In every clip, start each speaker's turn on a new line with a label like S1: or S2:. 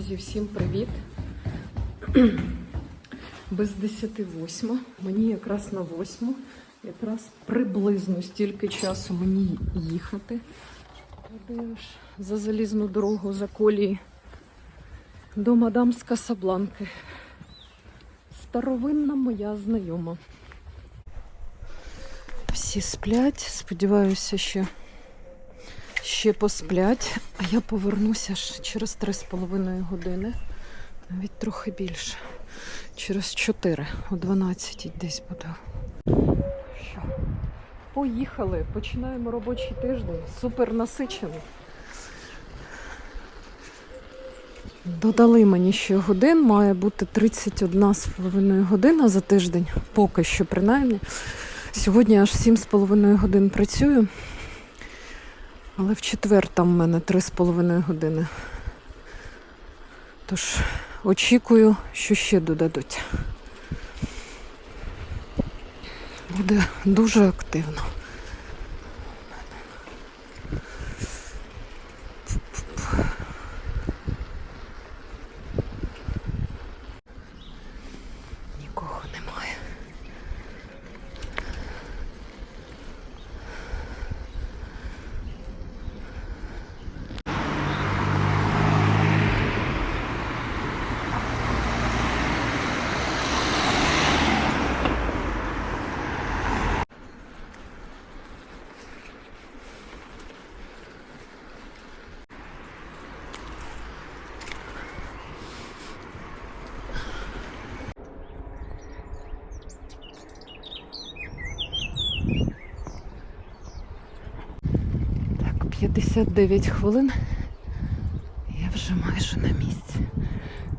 S1: Друзі, всім привіт! Без 10 восьма. Мені якраз на восьму. Якраз приблизно стільки часу мені їхати. За залізну дорогу за колії до мадам з Касабланки. Старовинна моя знайома. Всі сплять, сподіваюся, що ще посплять, а я повернуся ж через 3,5 години, навіть трохи більше. Через 4, о 12 десь буду. Що? Поїхали, починаємо робочий тиждень. Супер насичений. Додали мені ще годин, має бути 31,5 година за тиждень, поки що принаймні. Сьогодні аж 7,5 годин працюю. Але в четвер там в мене 3,5 години. Тож очікую, що ще додадуть. Буде дуже активно. Нікого немає. Так, 59 хвилин. Я вже майже на місці.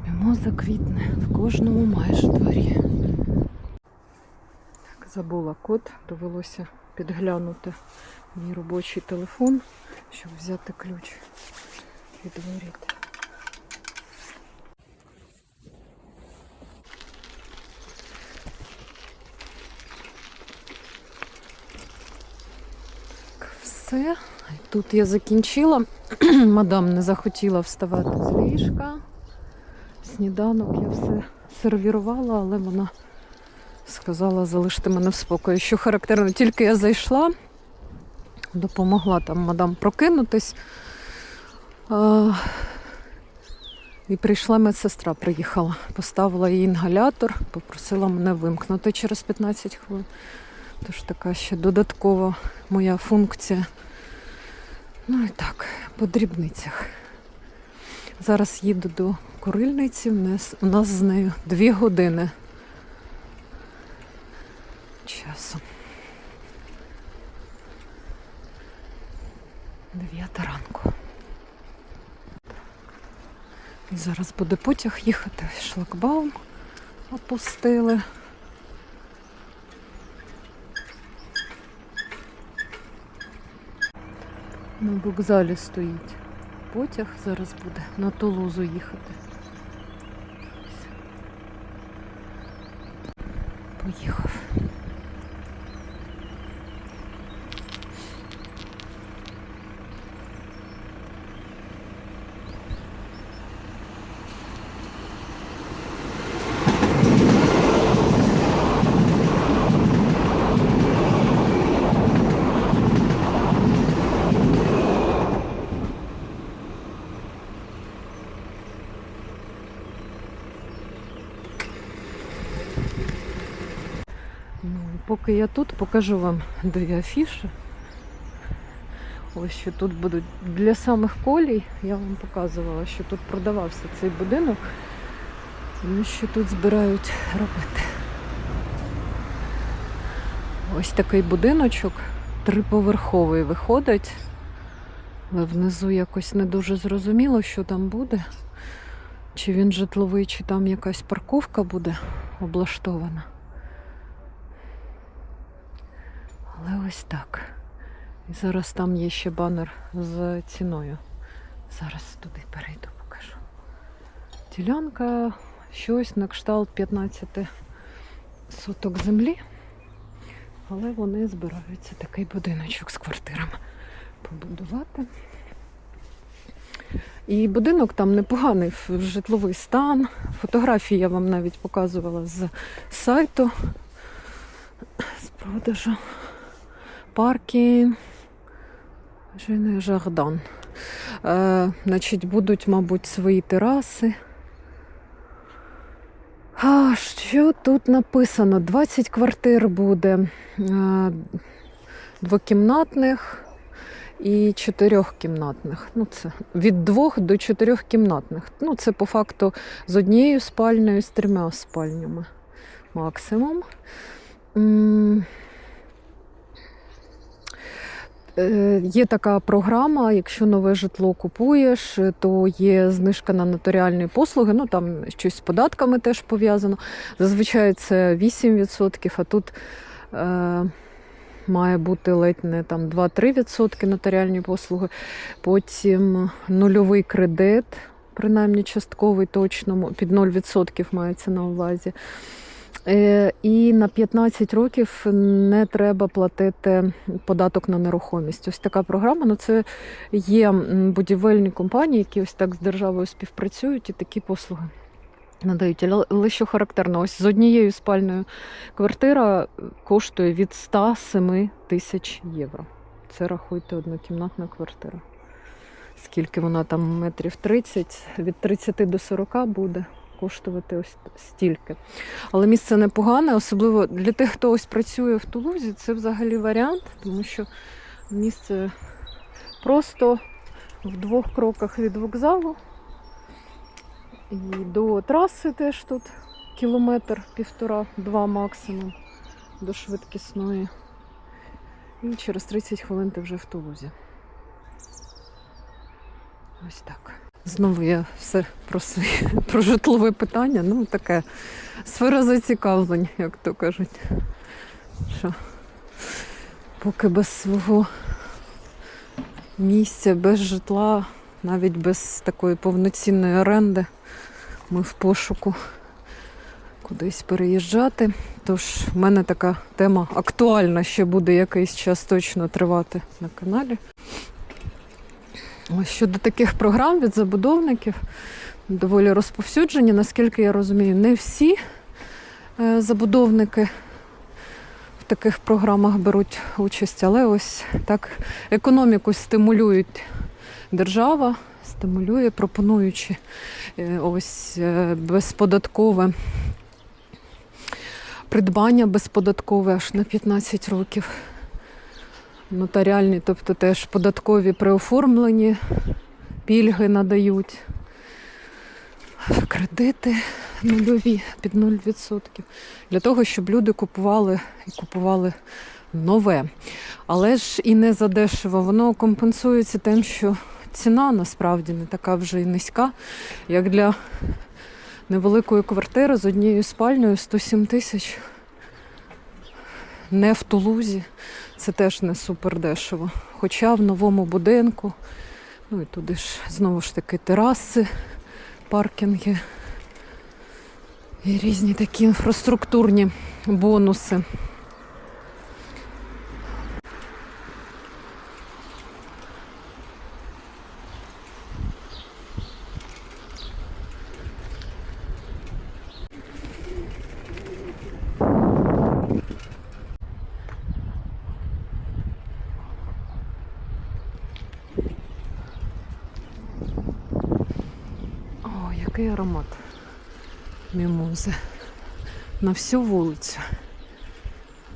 S1: Мімоза квітне в кожному майже дворі. Так, забула код, довелося підглянути мій робочий телефон, щоб взяти ключ від воріт. Все. Тут я закінчила. Мадам не захотіла вставати з ліжка. Сніданок я все сервірувала, але вона сказала залишити мене в спокої. Що характерно, тільки я зайшла, допомогла там мадам прокинутись. А, і прийшла медсестра, приїхала, поставила їй інгалятор, попросила мене вимкнути через 15 хвилин. Тож така ще додаткова моя функція. Ну і так, по дрібницях. Зараз їду до курильниці. У нас, у нас з нею дві години часу. Дев'ята ранку. І зараз буде потяг їхати. Шлагбаум опустили. На вокзалі стоїть потяг, зараз буде на Тулузу їхати. Поїхав. Ну, поки я тут, покажу вам дві афіші. Ось що тут будуть для самих колій. Я вам показувала, що тут продавався цей будинок. І що тут збирають робити. Ось такий будиночок, триповерховий виходить. Але внизу якось не дуже зрозуміло, що там буде. Чи він житловий, чи там якась парковка буде облаштована. Але ось так. І зараз там є ще банер з ціною. Зараз туди перейду, покажу. Ділянка щось на кшталт 15 соток землі. Але вони збираються такий будиночок з квартирами побудувати. І будинок там непоганий житловий стан. Фотографії я вам навіть показувала з сайту з продажу. Парки Жене Жардан. Е, значить, будуть, мабуть, свої тераси. А, що тут написано? 20 квартир буде е, двокімнатних і чотирьохкімнатних. Ну, це від двох до чотирьохкімнатних. Ну, це по факту з однією спальнею, з трьома спальнями максимум. Е, Є така програма, якщо нове житло купуєш, е, то є знижка на нотаріальні послуги. Ну там щось з податками теж пов'язано. Зазвичай це 8%, а тут е, має бути ледь не там 2-3% нотаріальні послуги. Потім нульовий кредит, принаймні частковий точно, під 0% мається на увазі. Е, І на 15 років не треба платити податок на нерухомість. Ось така програма. Ну це є будівельні компанії, які ось так з державою співпрацюють і такі послуги надають. Але- що характерно, ось з однією спальною квартира коштує від 107 тисяч євро. Це рахуйте однокімнатна квартира. Скільки вона там метрів 30, від 30 до 40 буде коштувати ось стільки. Але місце непогане, особливо для тих, хто ось працює в Тулузі, це взагалі варіант, тому що місце просто в двох кроках від вокзалу. І до траси теж тут кілометр, півтора, два максимум до швидкісної. І через 30 хвилин ти вже в Тулузі. Ось так. Знову я все про свої про житлове питання. Ну, таке сфера зацікавлень, як то кажуть. Що поки без свого місця, без житла, навіть без такої повноцінної оренди, ми в пошуку кудись переїжджати. Тож в мене така тема актуальна, ще буде якийсь час точно тривати на каналі. Щодо таких програм від забудовників, доволі розповсюджені, наскільки я розумію, не всі е, забудовники в таких програмах беруть участь, але ось так економіку стимулюють держава, стимулює, пропонуючи е, ось е, безподаткове придбання безподаткове аж на 15 років нотаріальні, тобто теж податкові при оформленні, пільги надають, кредити нульові під 0%. Для того, щоб люди купували і купували нове. Але ж і не задешево. Воно компенсується тим, що ціна насправді не така вже й низька, як для невеликої квартири з однією спальнею 107 тисяч. Не в Тулузі. Це теж не супер дешево. Хоча в новому будинку, ну і туди ж знову ж таки тераси, паркінги і різні такі інфраструктурні бонуси. О, який аромат мімози. На всю вулицю.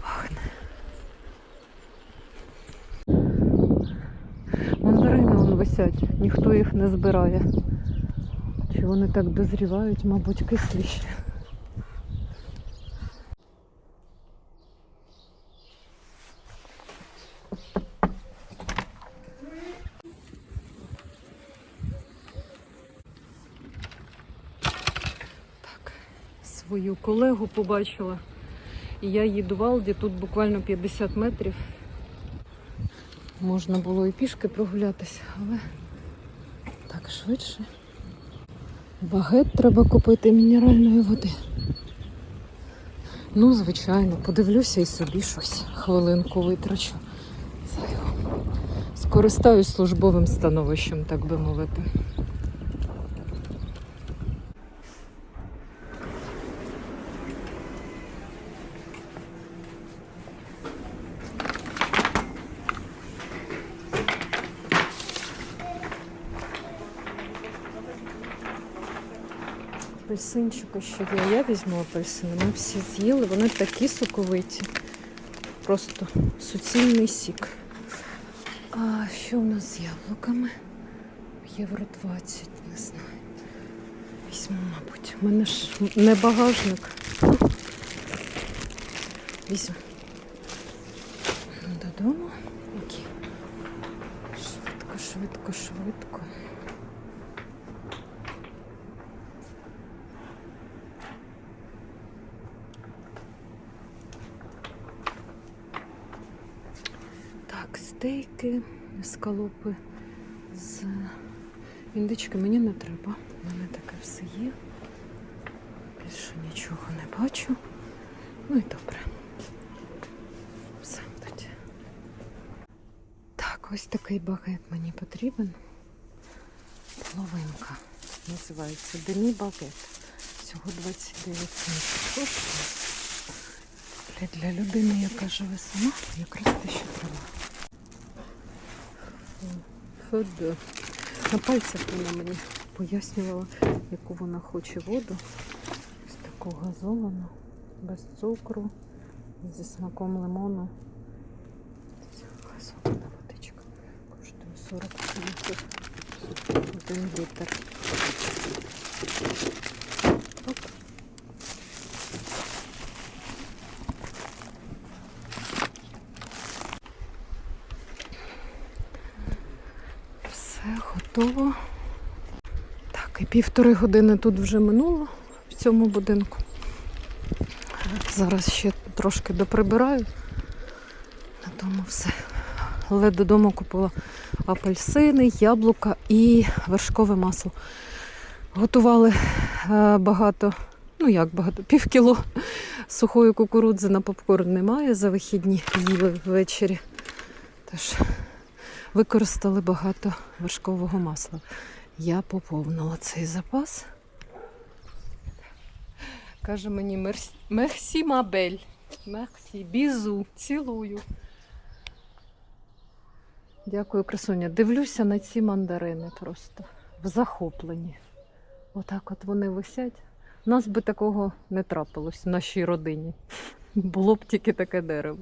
S1: Пахне. Мандарини вон висять, ніхто їх не збирає. Чи вони так дозрівають, мабуть, кисліші. Так, свою колегу побачила. І я їду в Алді, тут буквально 50 метрів. Можна було і пішки прогулятися, але Так, швидше. Багет треба купити мінеральної води. Ну, звичайно, подивлюся і собі щось. Хвилинку витрачу. Скористаюсь службовим становищем, так би мовити. Апельсинчика ще є. Я візьму апельсини. Ми всі з'їли, вони такі соковиті. Просто суцільний сік. А що у нас з яблуками? Євро 20, не знаю. Візьму, мабуть. У мене ж не багажник. Візьму. Додому. Які? Швидко, швидко, швидко. Так, стейки, скалопи з індички мені не треба. У мене таке все є. Більше нічого не бачу. Ну і добре. Все тоді. Так, ось такий багет мені потрібен. Половинка. Називається Демі багет. Всього 29 центів коштує. Для, для людини, яка живе сама, якраз те, що треба. Фуд. На пальцях вона мені пояснювала, яку вона хоче воду. Ось таку газовану, без цукру, зі смаком лимону. Ця газована водичка. Коштує 40 центів. Один літр. Оп. Все готово. Так, і півтори години тут вже минуло в цьому будинку. Зараз ще трошки доприбираю. На тому все. Але додому купила апельсини, яблука і вершкове масло. Готували е, багато, ну як багато, пів кіло сухої кукурудзи на попкорн немає. За вихідні їли ввечері. Тож використали багато вершкового масла. Я поповнила цей запас. Каже мені «Мерс- Мерсі Мабель. Мерсі, бізу, цілую. Дякую, красуня. Дивлюся на ці мандарини просто в захопленні. Отак от вони висять. У нас би такого не трапилось в нашій родині. Було б тільки таке дерево.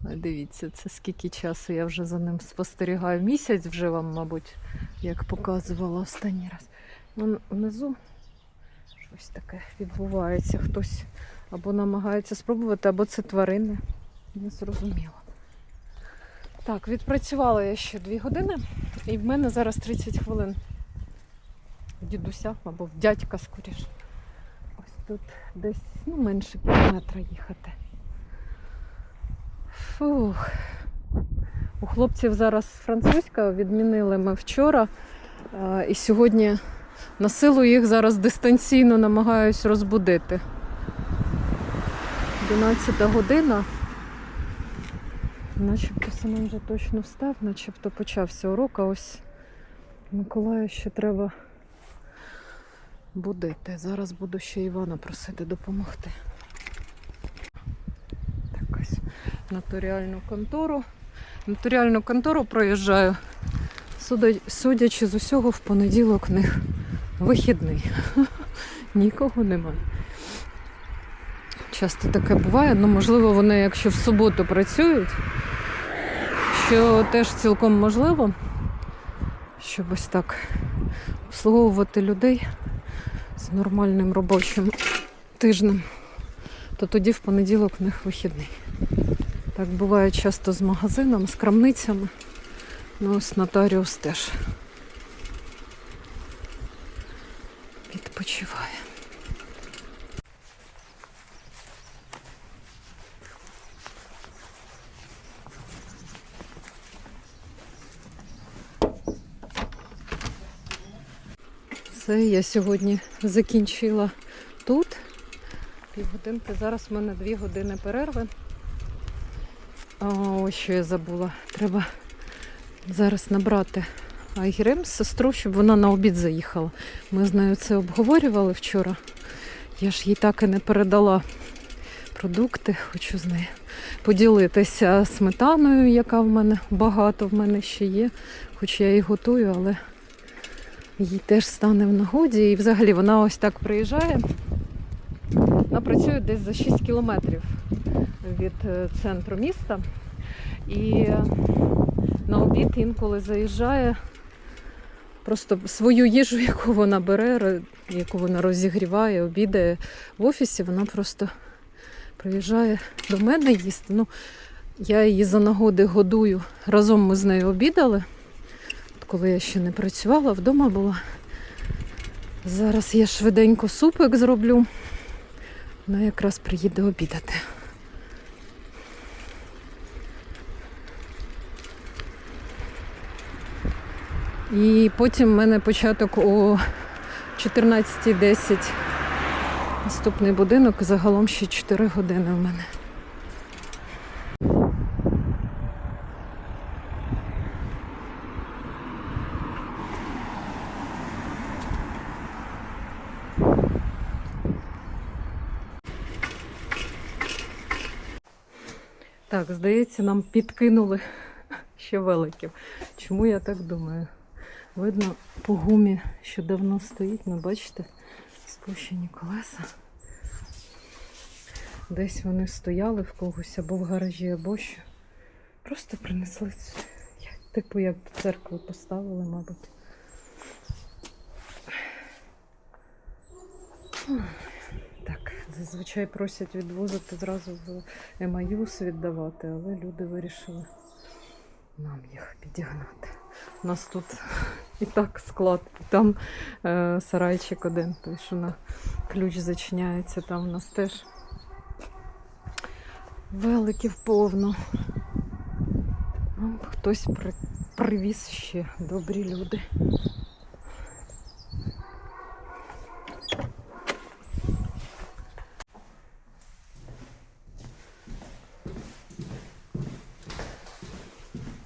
S1: Дивіться, це скільки часу я вже за ним спостерігаю. Місяць вже вам, мабуть, як показувала останній раз. Вон внизу щось таке відбувається. Хтось або намагається спробувати, або це тварини. Не зрозуміло. Так, відпрацювала я ще 2 години, і в мене зараз 30 хвилин дідуся або в дядька скоріше. Ось тут десь ну, менше кілометра їхати. Фух. У хлопців зараз французька відмінили ми вчора. І сьогодні на силу їх зараз дистанційно намагаюсь розбудити. 11 година. Начебто Семен вже точно встав, начебто почався урок, а ось Миколаю ще треба будити. Зараз буду ще Івана просити допомогти. Так ось нотаріальну контору. Нотаріальну контору проїжджаю. Судячи з усього, в понеділок в них вихідний. Нікого немає. Часто таке буває, ну можливо, вони, якщо в суботу працюють, що теж цілком можливо, щоб ось так обслуговувати людей з нормальним робочим тижнем, то тоді в понеділок в них вихідний. Так буває часто з магазином, з крамницями. Ну ось нотаріус теж відпочиває. Все, я сьогодні закінчила тут. Півгодинки. Зараз в мене дві години перерви. А, ось що я забула. Треба зараз набрати Айгерем сестру, щоб вона на обід заїхала. Ми з нею це обговорювали вчора. Я ж їй так і не передала продукти, хочу з нею поділитися сметаною, яка в мене багато в мене ще є. Хоч я її готую, але їй теж стане в нагоді. І взагалі вона ось так приїжджає. Вона працює десь за 6 кілометрів від е, центру міста. І на обід інколи заїжджає. Просто свою їжу, яку вона бере, яку вона розігріває, обідає в офісі, вона просто приїжджає до мене їсти. Ну, я її за нагоди годую. Разом ми з нею обідали, От коли я ще не працювала, вдома була. Зараз я швиденько супик зроблю. Вона якраз приїде обідати. І потім в мене початок о 14.10. Наступний будинок, загалом ще 4 години в мене. Так, здається, нам підкинули ще великів. Чому я так думаю? Видно по гумі, що давно стоїть, ну бачите, спущені колеса. Десь вони стояли в когось або в гаражі, або що. Просто принесли Типу, як до церкви поставили, мабуть. Зазвичай просять відвозити зразу в Емаюс віддавати, але люди вирішили нам їх підігнати. У нас тут і так склад, і там е, сарайчик один, той, що на ключ зачиняється, там у нас теж великів повно. Ну, хтось при, привіз ще добрі люди.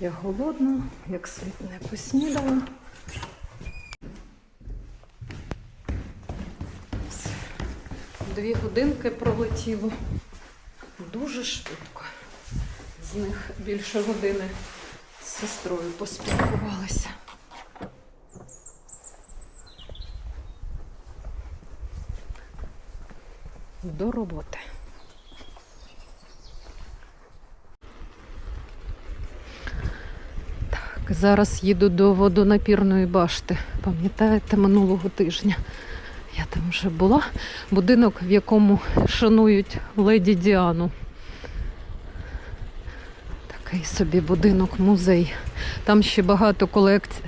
S1: Я голодна, як слід не поснідала. Дві годинки пролетіло. Дуже швидко. З них більше години з сестрою поспілкувалися. До роботи. Зараз їду до водонапірної башти. Пам'ятаєте, минулого тижня я там вже була. Будинок, в якому шанують леді Діану. Такий собі будинок, музей. Там ще багато колекцій,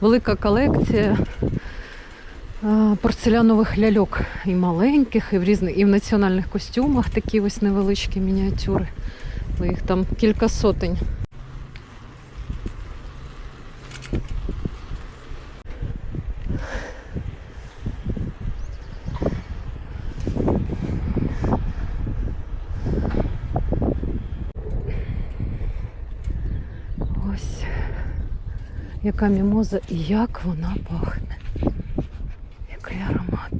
S1: велика колекція порцелянових ляльок. І маленьких, і в різних, і в національних костюмах такі ось невеличкі мініатюри. Їх там кілька сотень. Ось яка мімоза і як вона пахне. Який аромат.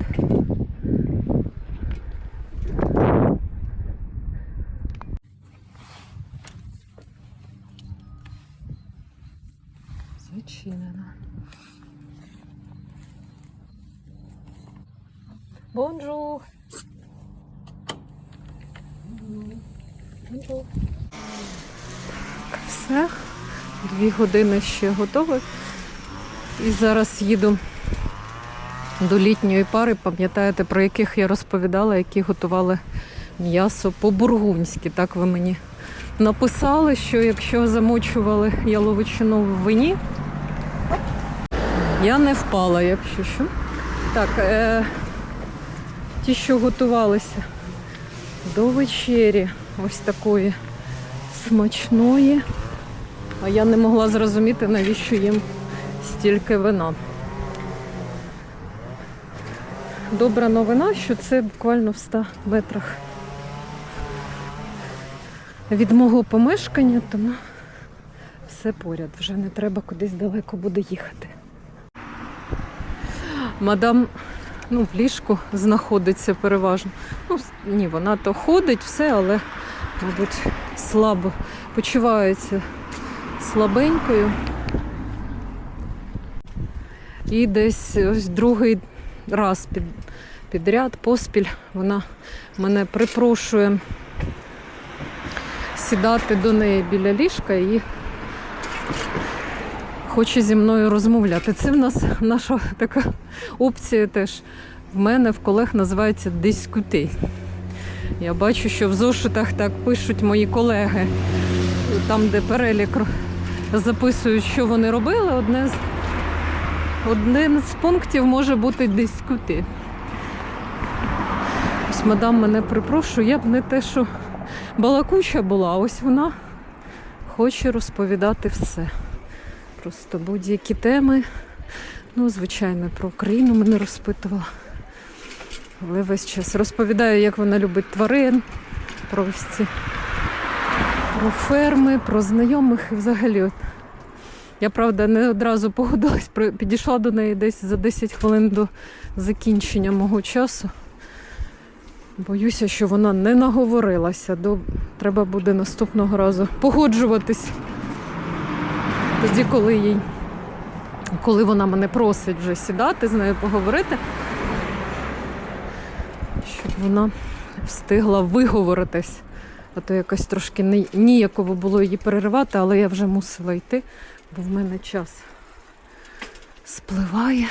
S1: Зачинена. Бонжур. Бонжур. Все. Дві години ще готові. І зараз їду до літньої пари, пам'ятаєте, про яких я розповідала, які готували м'ясо по-бургунськи. Так ви мені написали, що якщо замочували яловичину в вині, я не впала, якщо що. Так, е- ті, що готувалися до вечері, ось такої смачної. А я не могла зрозуміти, навіщо їм стільки вина. добра новина, що це буквально в 100 метрах від мого помешкання, тому все поряд. Вже не треба кудись далеко буде їхати. Мадам ну, в ліжку знаходиться переважно. Ну, ні, вона то ходить, все, але, мабуть, слабо почувається слабенькою. І десь ось другий раз під, підряд, поспіль, вона мене припрошує сідати до неї біля ліжка і хоче зі мною розмовляти. Це в нас наша така опція теж. В мене в колег називається дискути. Я бачу, що в зошитах так пишуть мої колеги, там, де перелік записують, що вони робили, одне з один з пунктів може бути дискути. Ось мадам мене припрошує, я б не те, що балакуча була, ось вона хоче розповідати все. Просто будь-які теми. Ну, звичайно, про Україну мене розпитувала. Але весь час розповідаю, як вона любить тварин, про ось ці про ферми, про знайомих і взагалі. От. Я правда не одразу погодилась, підійшла до неї десь за 10 хвилин до закінчення мого часу. Боюся, що вона не наговорилася. До... Треба буде наступного разу погоджуватись. Тоді, коли їй, коли вона мене просить вже сідати, з нею поговорити, щоб вона встигла виговоритись. А то якось трошки не- ніяково було її переривати, але я вже мусила йти, бо в мене час спливає.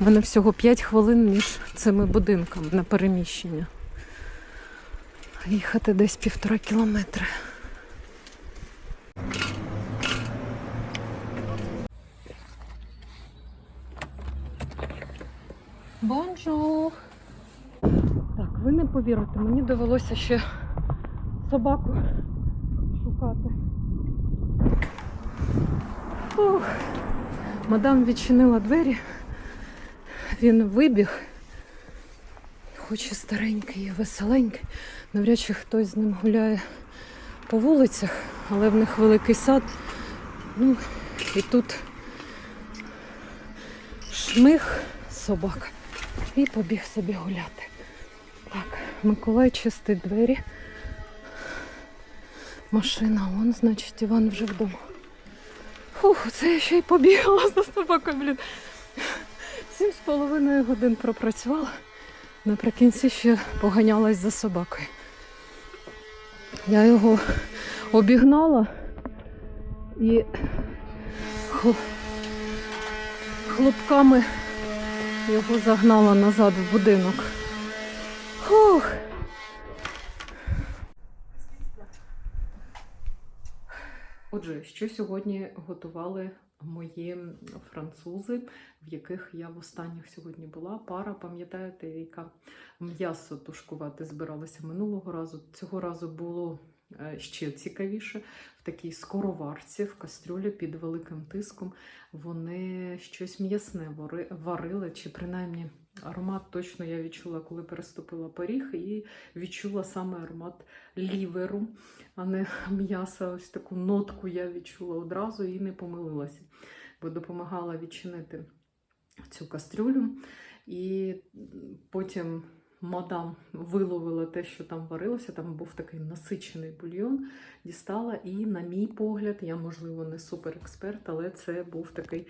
S1: У мене всього 5 хвилин між цими будинками на переміщення. Їхати десь півтора кілометри. Бонжур! Так, ви не повірите, мені довелося ще собаку шукати. Ух. Мадам відчинила двері, він вибіг, хоч і старенький, і веселенький. Навряд чи хтось з ним гуляє по вулицях, але в них великий сад. Ну, і тут шмих собака. І побіг собі гуляти. Так, Миколай чистить двері. Машина, вон, значить, Іван вже вдома. Фух, це я ще й побігла за собакою, блін. Сім з половиною годин пропрацювала. Наприкінці ще поганялась за собакою. Я його обігнала і хлопками його загнала назад в будинок. Фух. Отже, що сьогодні готували мої французи, в яких я в останніх сьогодні була. Пара, пам'ятаєте, яка м'ясо тушкувати збиралася минулого разу. Цього разу було е, ще цікавіше. В такій скороварці, в кастрюлі під великим тиском. Вони щось м'ясне вари- варили, чи принаймні аромат точно я відчула, коли переступила поріг, і відчула саме аромат ліверу а не м'яса. Ось таку нотку я відчула одразу і не помилилася, бо допомагала відчинити цю кастрюлю. І потім мадам виловила те, що там варилося. Там був такий насичений бульйон, дістала. І, на мій погляд, я, можливо, не суперексперт, але це був такий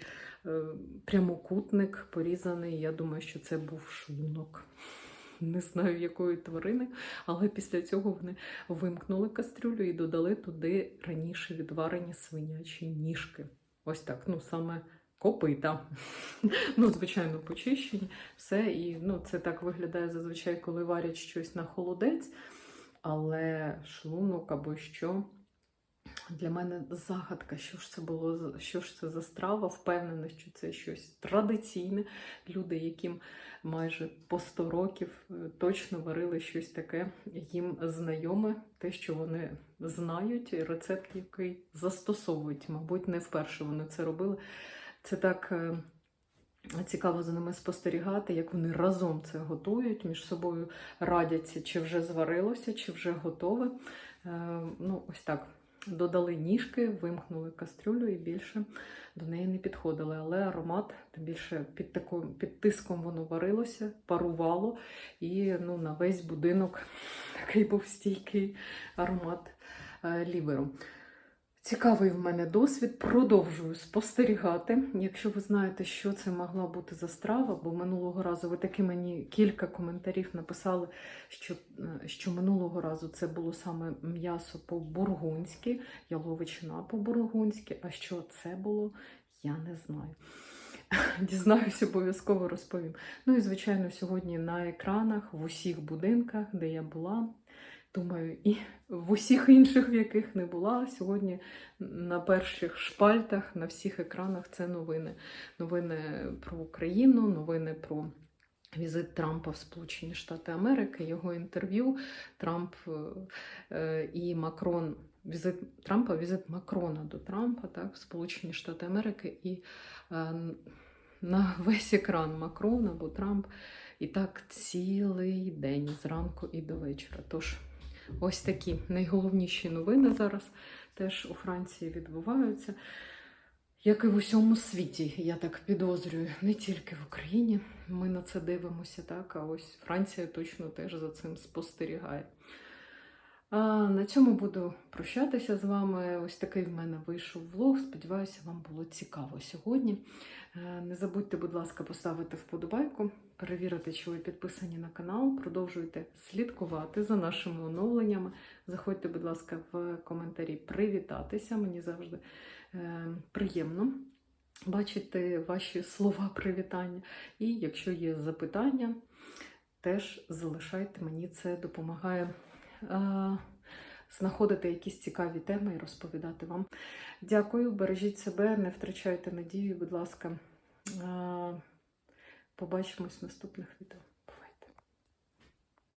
S1: е, прямокутник порізаний. Я думаю, що це був шлунок. Не знаю, якої тварини, але після цього вони вимкнули кастрюлю і додали туди раніше відварені свинячі ніжки. Ось так, ну саме копита. Ну, звичайно, почищені. Все. І ну, це так виглядає зазвичай, коли варять щось на холодець, але шлунок або що. Для мене загадка, що ж це було, що ж це за страва. Впевнена, що це щось традиційне. Люди, яким майже по 100 років е, точно варили щось таке, їм знайоме, те, що вони знають, рецепт, який застосовують. Мабуть, не вперше вони це робили. Це так е, Цікаво за ними спостерігати, як вони разом це готують, між собою радяться, чи вже зварилося, чи вже готове. Е, Ну, ось так. Додали ніжки, вимкнули кастрюлю і більше до неї не підходили. Але аромат, тим більше під, такою, під тиском воно варилося, парувало, і ну, на весь будинок такий був стійкий аромат е, ліверу. Цікавий в мене досвід. Продовжую спостерігати. Якщо ви знаєте, що це могла бути за страва, бо минулого разу ви таки мені кілька коментарів написали, що, е, що минулого разу це було саме м'ясо по-бургунськи, яловичина по-бургунськи. А що це було, я не знаю. Дізнаюсь, обов'язково розповім. Ну і, звичайно, сьогодні на екранах в усіх будинках, де я була. Думаю, і в усіх інших, в яких не була. Сьогодні на перших шпальтах, на всіх екранах це новини. Новини про Україну, новини про візит Трампа в Сполучені Штати Америки, його інтерв'ю. Трамп е, і Макрон. Візит Трампа, візит Макрона до Трампа, так, в Сполучені Штати Америки, і е, на весь екран Макрон або Трамп. І так цілий день зранку і до вечора. Тож ось такі найголовніші новини зараз теж у Франції відбуваються. Як і в усьому світі, я так підозрюю, не тільки в Україні. Ми на це дивимося, так, а ось Франція точно теж за цим спостерігає. На цьому буду прощатися з вами. Ось такий в мене вийшов влог. Сподіваюся, вам було цікаво сьогодні. Е, Не забудьте, будь ласка, поставити вподобайку, перевірити, чи ви підписані на канал. Продовжуйте слідкувати за нашими оновленнями. Заходьте, будь ласка, в коментарі привітатися. Мені завжди е, приємно бачити ваші слова привітання. І якщо є запитання, теж залишайте мені це допомагає знаходити якісь цікаві теми і розповідати вам. Дякую, бережіть себе, не втрачайте надію, будь ласка. Е, Побачимось в наступних відео.